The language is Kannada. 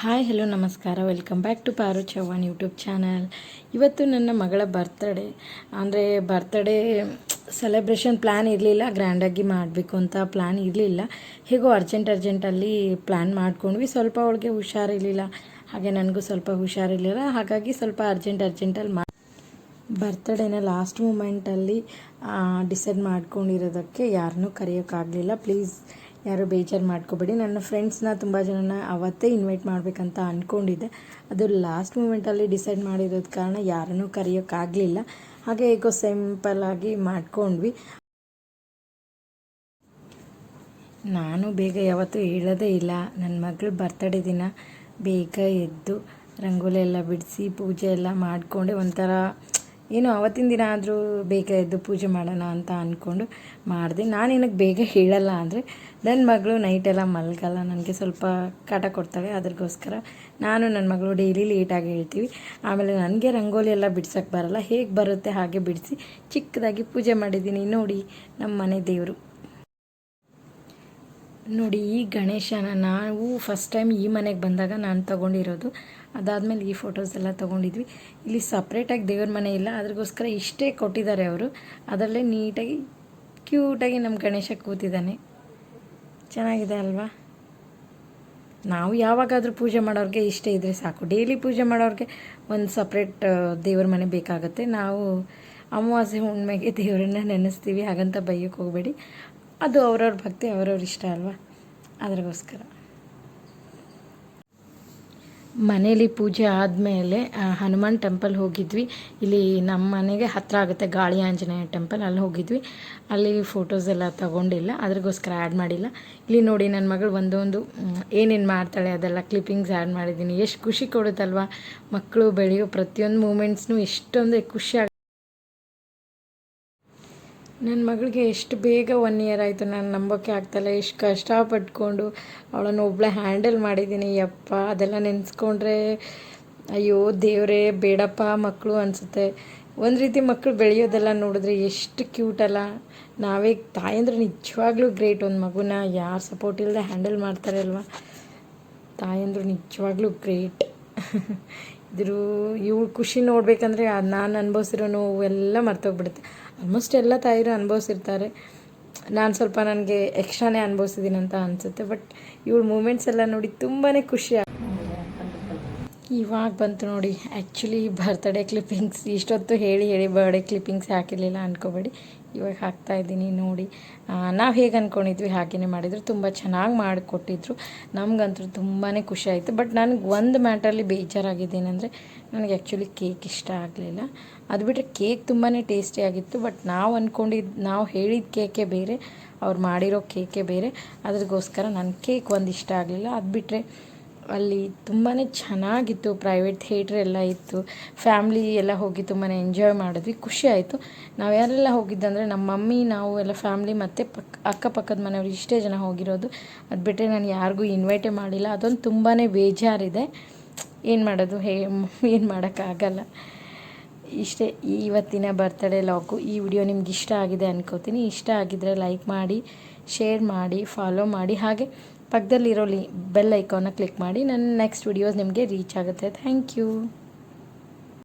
ಹಾಯ್, ಹಲೋ, ನಮಸ್ಕಾರ. Welcome back to Paru Chavan YouTube channel ಇವತ್ತು ನನ್ನ ಮಗಳ ಬರ್ತಡೇ ಅಂದರೆ ಬರ್ತಡೇ ಸೆಲೆಬ್ರೇಷನ್ ಪ್ಲ್ಯಾನ್ ಇರಲಿಲ್ಲ. ಗ್ರ್ಯಾಂಡಾಗಿ ಮಾಡಬೇಕು ಅಂತ ಪ್ಲ್ಯಾನ್ ಇರಲಿಲ್ಲ. ಹೇಗೋ ಅರ್ಜೆಂಟ್ ಅರ್ಜೆಂಟಲ್ಲಿ ಪ್ಲ್ಯಾನ್ ಮಾಡ್ಕೊಂಡ್ವಿ. ಸ್ವಲ್ಪ ಅವಳಿಗೆ ಹುಷಾರಿರಲಿಲ್ಲ ಹಾಗೆ ನನಗೂ ಸ್ವಲ್ಪ ಹುಷಾರಿರಲಿಲ್ಲ ಹಾಗಾಗಿ ಸ್ವಲ್ಪ ಅರ್ಜೆಂಟ್ ಅರ್ಜೆಂಟಲ್ಲಿ ಮಾ ಬರ್ತಡೇನ ಲಾಸ್ಟ್ ಮೂಮೆಂಟಲ್ಲಿ ಡಿಸೈಡ್ ಮಾಡ್ಕೊಂಡಿರೋದಕ್ಕೆ ಯಾರನ್ನೂ ಕರೆಯೋಕ್ಕಾಗಲಿಲ್ಲ ಪ್ಲೀಸ್ ಯಾರು ಬೇಜಾರು ಮಾಡ್ಕೋಬೇಡಿ. ನನ್ನ ಫ್ರೆಂಡ್ಸ್ನ ತುಂಬ ಜನನ ಅವತ್ತೇ ಇನ್ವೈಟ್ ಮಾಡಬೇಕಂತ ಅಂದ್ಕೊಂಡಿದ್ದೆ ಅದು ಲಾಸ್ಟ್ ಮೂಮೆಂಟಲ್ಲಿ ಡಿಸೈಡ್ ಮಾಡಿರೋದ ಕಾರಣ ಯಾರನ್ನೂ ಕರೆಯೋಕ್ಕಾಗಲಿಲ್ಲ. ಹಾಗೆ ಹೇಗೋ ಸಿಂಪಲ್ಲಾಗಿ ಮಾಡ್ಕೊಂಡ್ವಿ. ನಾನು ಬೇಗ ಯಾವತ್ತೂ ಹೇಳೋದೇ ಇಲ್ಲ. ನನ್ನ ಮಗಳು ಬರ್ತಡೇ ದಿನ ಬೇಗ ಎದ್ದು ರಂಗೋಲಿ ಎಲ್ಲ ಬಿಡಿಸಿ ಪೂಜೆ ಎಲ್ಲ ಮಾಡಿಕೊಂಡೆ ಒಂಥರ ಏನು ಅವತ್ತಿನ ದಿನ ಆದರೂ ಬೇಗ ಎದ್ದು ಪೂಜೆ ಮಾಡೋಣ ಅಂತ ಅಂದ್ಕೊಂಡು ಮಾಡಿದೆ. ನಾನು ಏನಕ್ಕೆ ಬೇಗ ಹೇಳಲ್ಲ ಅಂದರೆ ನನ್ನ ಮಗಳು ನೈಟೆಲ್ಲ ಮಲಗಲ್ಲ, ನನಗೆ ಸ್ವಲ್ಪ ಕಾಟ ಕೊಡ್ತವೆ, ಅದ್ರಿಗೋಸ್ಕರ ನಾನು ನನ್ನ ಮಗಳು ಡೈಲಿ ಲೇಟಾಗಿ ಹೇಳ್ತೀವಿ. ಆಮೇಲೆ ನನಗೆ ರಂಗೋಲಿ ಎಲ್ಲ ಬಿಡ್ಸೋಕ್ಕೆ ಬರಲ್ಲ, ಹೇಗೆ ಬರುತ್ತೆ ಹಾಗೆ ಬಿಡಿಸಿ ಚಿಕ್ಕದಾಗಿ ಪೂಜೆ ಮಾಡಿದ್ದೀನಿ. ನೋಡಿ ನಮ್ಮ ಮನೆ ದೇವರು. ನೋಡಿ, ಈ ಗಣೇಶನ ನಾವು ಫಸ್ಟ್ ಟೈಮ್ ಈ ಮನೆಗೆ ಬಂದಾಗ ನಾನು ತೊಗೊಂಡಿರೋದು. ಅದಾದಮೇಲೆ ಈ ಫೋಟೋಸ್ ಎಲ್ಲ ತೊಗೊಂಡಿದ್ವಿ. ಇಲ್ಲಿ ಸಪ್ರೇಟಾಗಿ ದೇವ್ರ ಮನೆ ಇಲ್ಲ. ಅದ್ರಿಗೋಸ್ಕರ ಇಷ್ಟೇ ಕೊಟ್ಟಿದ್ದಾರೆ ಅವರು. ಅದರಲ್ಲೇ ನೀಟಾಗಿ ಕ್ಯೂಟಾಗಿ ನಮ್ಮ ಗಣೇಶ ಕೂತಿದ್ದಾನೆ. ಚೆನ್ನಾಗಿದೆ ಅಲ್ವಾ? ನಾವು ಯಾವಾಗಾದರೂ ಪೂಜೆ ಮಾಡೋರಿಗೆ ಇಷ್ಟೇ ಇದ್ದರೆ ಸಾಕು. ಡೈಲಿ ಪೂಜೆ ಮಾಡೋರಿಗೆ ಒಂದು ಸಪ್ರೇಟ್ ದೇವ್ರ ಮನೆ ಬೇಕಾಗುತ್ತೆ. ನಾವು ಅಮಾವಾಸ್ಯೆ ಹುಣ್ಣಿಮೆಗೆ ದೇವರನ್ನ ನೆನೆಸ್ತೀವಿ. ಹಾಗಂತ ಬೈಯಕ್ಕೆ ಹೋಗಬೇಡಿ. ಅದು ಅವ್ರವ್ರ ಭಕ್ತಿ, ಅವ್ರವ್ರ ಇಷ್ಟ ಅಲ್ವಾ? ಅದ್ರಗೋಸ್ಕರ. ಮನೇಲಿ ಪೂಜೆ ಆದಮೇಲೆ ಹನುಮಾನ್ ಟೆಂಪಲ್ ಹೋಗಿದ್ವಿ. ಇಲ್ಲಿ ನಮ್ಮ ಮನೆಗೆ ಹತ್ತಿರ ಆಗುತ್ತೆ ಗಾಳಿ ಆಂಜನೇಯ ಟೆಂಪಲ್, ಅಲ್ಲಿ ಹೋಗಿದ್ವಿ. ಅಲ್ಲಿ ಫೋಟೋಸ್ ಎಲ್ಲ ತಗೊಂಡಿಲ್ಲ, ಅದ್ರಗೋಸ್ಕರ ಆ್ಯಡ್ ಮಾಡಿಲ್ಲ. ಇಲ್ಲಿ ನೋಡಿ ನನ್ನ ಮಗಳು ಒಂದೊಂದು ಏನೇನು ಮಾಡ್ತಾಳೆ, ಅದೆಲ್ಲ ಕ್ಲಿಪ್ಪಿಂಗ್ಸ್ ಆ್ಯಡ್ ಮಾಡಿದ್ದೀನಿ ಎಷ್ಟು ಖುಷಿ ಕೊಡುತ್ತಲ್ವ? ಮಕ್ಕಳು ಬೆಳೆಯೋ ಪ್ರತಿಯೊಂದು ಮೂಮೆಂಟ್ಸ್ನೂ ಎಷ್ಟೊಂದು ಖುಷಿ ನನ್ನ ಮಗಳಿಗೆ ಎಷ್ಟು ಬೇಗ ಒನ್ ಇಯರ್ ಆಯಿತು, ನಾನು ನಂಬೋಕ್ಕೆ ಇಲ್ಲ ಎಷ್ಟು ಕಷ್ಟಪಟ್ಕೊಂಡು ಅವಳನ್ನು ಒಬ್ಬಳೆ ಹ್ಯಾಂಡಲ್ ಮಾಡಿದ್ದೀನಿ. ಯಪ್ಪ, ಅದೆಲ್ಲ ನೆನೆಸ್ಕೊಂಡ್ರೆ ಅಯ್ಯೋ, ದೇವರೇ, ಬೇಡಪ್ಪ ಮಕ್ಕಳು ಅನಿಸುತ್ತೆ. ಒಂದು ರೀತಿ ಮಕ್ಕಳು ಬೆಳೆಯೋದೆಲ್ಲ ನೋಡಿದ್ರೆ ಎಷ್ಟು ಕ್ಯೂಟ್ ಅಲ್ಲ. ನಾವೇ ತಾಯಂದ್ರೆ ನಿಜವಾಗ್ಲೂ ಗ್ರೇಟ್ ಒಂದು ಮಗುನ ಯಾರು ಸಪೋರ್ಟ್ ಇಲ್ಲದೆ ಹ್ಯಾಂಡಲ್ ಮಾಡ್ತಾರೆ ಅಲ್ವಾ? ತಾಯಂದ್ರು ನಿಜವಾಗ್ಲೂ ಗ್ರೇಟ್ ಇದ್ರ ಇವಳು ಖುಷಿ ನೋಡಬೇಕಂದ್ರೆ ನಾನು ಅನುಭವಿಸಿರೋ ನೋವು ಎಲ್ಲ ಮರ್ತೋಗ್ಬಿಡುತ್ತೆ. ಆಲ್ಮೋಸ್ಟ್ ಎಲ್ಲ ತಾಯಿರು ಅನುಭವಿಸಿರ್ತಾರೆ. ನಾನು ಸ್ವಲ್ಪ ನನಗೆ ಎಕ್ಸ್ಟ್ರಾನೇ ಅನುಭವಿಸಿದ್ದೀನಿ ಅಂತ ಅನಿಸುತ್ತೆ ಬಟ್ ಇವಳು ಮೂಮೆಂಟ್ಸ್ ಎಲ್ಲ ನೋಡಿ ತುಂಬಾ ಖುಷಿ ಇವಾಗ ಬಂತು ನೋಡಿ. ಆ್ಯಕ್ಚುಲಿ ಬರ್ತ್ಡೇ ಕ್ಲಿಪ್ಪಿಂಗ್ಸ್ ಇಷ್ಟೊತ್ತು ಹೇಳಿ ಹೇಳಿ ಬರ್ಡೇ ಕ್ಲಿಪ್ಪಿಂಗ್ಸ್ ಹಾಕಿರಲಿಲ್ಲ ಅಂದ್ಕೋಬೇಡಿ ಇವಾಗ ಹಾಕ್ತಾ ಇದ್ದೀನಿ ನೋಡಿ. ನಾವು ಹೇಗೆ ಅಂದ್ಕೊಂಡಿದ್ವಿ ಹಾಗೆಯೇ ಮಾಡಿದ್ರು. ತುಂಬ ಚೆನ್ನಾಗಿ ಮಾಡಿಕೊಟ್ಟಿದ್ರು. ನಮಗಂತೂ ತುಂಬಾ ಖುಷಿ ಆಯಿತು. ಬಟ್ ನನಗೆ ಒಂದು ಮ್ಯಾಟರಲ್ಲಿ ಬೇಜಾರಾಗಿದ್ದೇನೆಂದರೆ ನನಗೆ ಆ್ಯಕ್ಚುಲಿ ಕೇಕ್ ಇಷ್ಟ ಆಗಲಿಲ್ಲ. ಅದು ಬಿಟ್ಟರೆ ಕೇಕ್ ತುಂಬಾ ಟೇಸ್ಟಿಯಾಗಿತ್ತು ಬಟ್ ನಾವು ಅಂದ್ಕೊಂಡಿದ್ದು ನಾವು ಹೇಳಿದ ಕೇಕೇ ಬೇರೆ, ಅವ್ರು ಮಾಡಿರೋ ಕೇಕೆ ಬೇರೆ. ಅದ್ರಗೋಸ್ಕರ ನನ್ನ ಕೇಕ್ ಒಂದು ಇಷ್ಟ ಆಗಲಿಲ್ಲ. ಅದು ಬಿಟ್ಟರೆ ಅಲ್ಲಿ ತುಂಬಾ ಚೆನ್ನಾಗಿತ್ತು ಪ್ರೈವೇಟ್ ಥಿಯೇಟ್ರ್ ಎಲ್ಲ ಇತ್ತು. ಫ್ಯಾಮ್ಲಿ ಎಲ್ಲ ಹೋಗಿ ತುಂಬಾ ಎಂಜಾಯ್ ಮಾಡಿದ್ವಿ, ಖುಷಿ ಆಯಿತು. ನಾವು ಯಾರೆಲ್ಲ ಹೋಗಿದ್ದಂದರೆ ನಮ್ಮ ಮಮ್ಮಿ, ನಾವು ಎಲ್ಲ ಫ್ಯಾಮ್ಲಿ ಮತ್ತು ಪಕ್, ಅಕ್ಕಪಕ್ಕದ ಮನೆಯವ್ರು ಇಷ್ಟೇ ಜನ ಹೋಗಿರೋದು. ಅದು ಬಿಟ್ಟರೆ ನಾನು ಯಾರಿಗೂ ಇನ್ವೈಟೇ ಮಾಡಿಲ್ಲ. ಅದೊಂದು ತುಂಬಾ ಬೇಜಾರಿದೆ. ಏನು ಮಾಡೋದು? ಹೇ, ಏನು ಮಾಡೋಕ್ಕಾಗಲ್ಲ. ಇಷ್ಟೇ ಇವತ್ತಿನ ಬರ್ತಡೇ ಲಾಕು ಈ ವಿಡಿಯೋ ನಿಮ್ಗೆ ಇಷ್ಟ ಆಗಿದೆ ಅನ್ಕೋತೀನಿ. ಇಷ್ಟ ಆಗಿದ್ದರೆ ಲೈಕ್ ಮಾಡಿ ಶೇರ್ ಮಾಡಿ ಫಾಲೋ ಮಾಡಿ. ಹಾಗೆ ಪಕ್ಕದಲ್ಲಿರೋ ಲಿ ಬೆಲ್ ಐಕಾನ್ನ ಕ್ಲಿಕ್ ಮಾಡಿ. ನನ್ನ ನೆಕ್ಸ್ಟ್ ವಿಡಿಯೋಸ್ ನಿಮಗೆ ರೀಚ್ ಆಗುತ್ತೆ. Thank you